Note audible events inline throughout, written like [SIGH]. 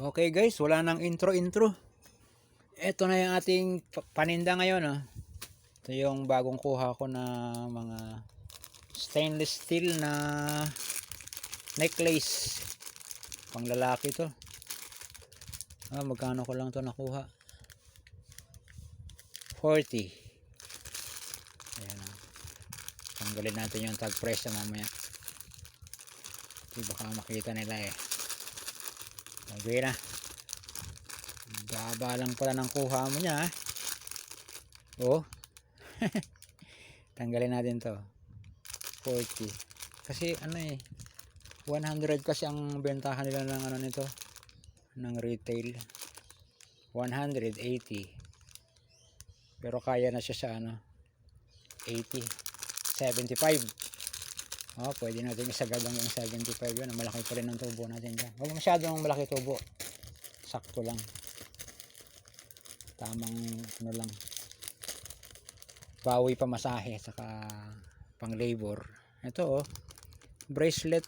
Okay guys, wala nang intro-intro. Ito na yung ating pa- paninda ngayon. Oh. Ito yung bagong kuha ko na mga stainless steel na necklace. Pang lalaki to. Ah, magkano ko lang to nakuha? 40. Ayan oh. Tanggalin natin yung tag na mamaya. Di baka makita nila eh. Okay na. Baba lang pala ng kuha mo niya. ah. Oh. [LAUGHS] Tanggalin natin to. 40. Kasi ano eh. 100 kasi ang bentahan nila ng ano nito. Ng retail. 180. Pero kaya na siya sa ano. 80. 75. Oh, pwede natin isagad lang yung 75 yun. Malaki pa rin ang tubo natin dyan. Huwag masyadong malaki tubo. Sakto lang. Tamang ano lang. Bawi pa masahe saka pang labor. Ito oh. Bracelet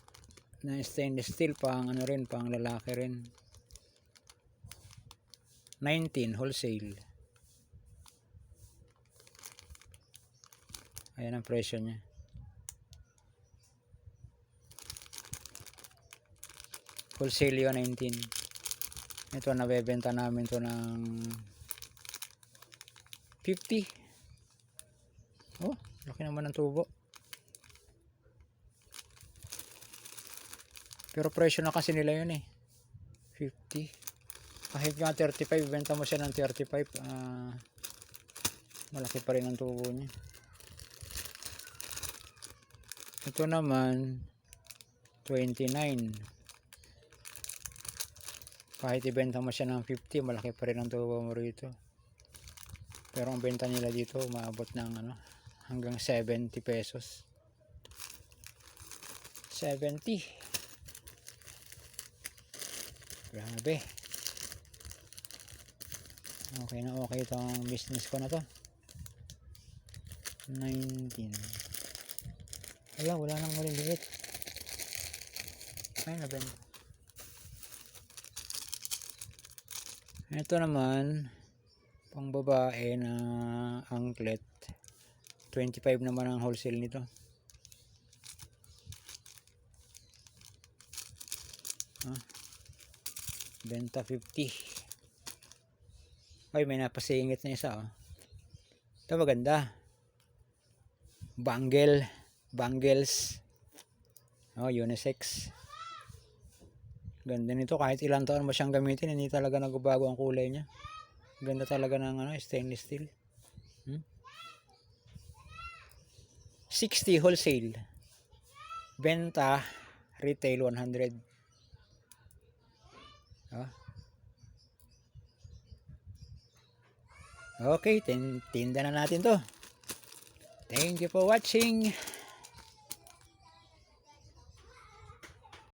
na stainless steel pang ano rin, pang lalaki rin. 19 wholesale. Ayan ang presyo niya. Yun 19 ito nabebenta namin to ng 50 oh laki naman ng tubo. Pero presyo na kasi nila yun eh. 50 kahit nga 35 benta mo siya ng 35 ah malaki pa rin ang tubo niya. Ito naman 29 kahit ibenta mo siya ng 50 malaki pa rin ang tubo mo rito. Pero ang benta nila dito maabot ng ano hanggang 70 pesos. 70 grabe. Okay na okay itong business ko na to. 19 wala wala nang maliliit. Ay nabenta Ito naman, pang babae na anklet. 25 naman ang wholesale nito. Ah, benta 50. Ay, may napasingit na isa. Oh. Ito maganda. Bangle. Bangles. Oh, unisex. Ganda nito kahit ilang taon mo siyang gamitin, hindi talaga nagbabago ang kulay niya. Ganda talaga ng ano, stainless steel. Hmm? 60 wholesale. Benta retail 100. Ah. Okay, tin tinda na natin 'to. Thank you for watching.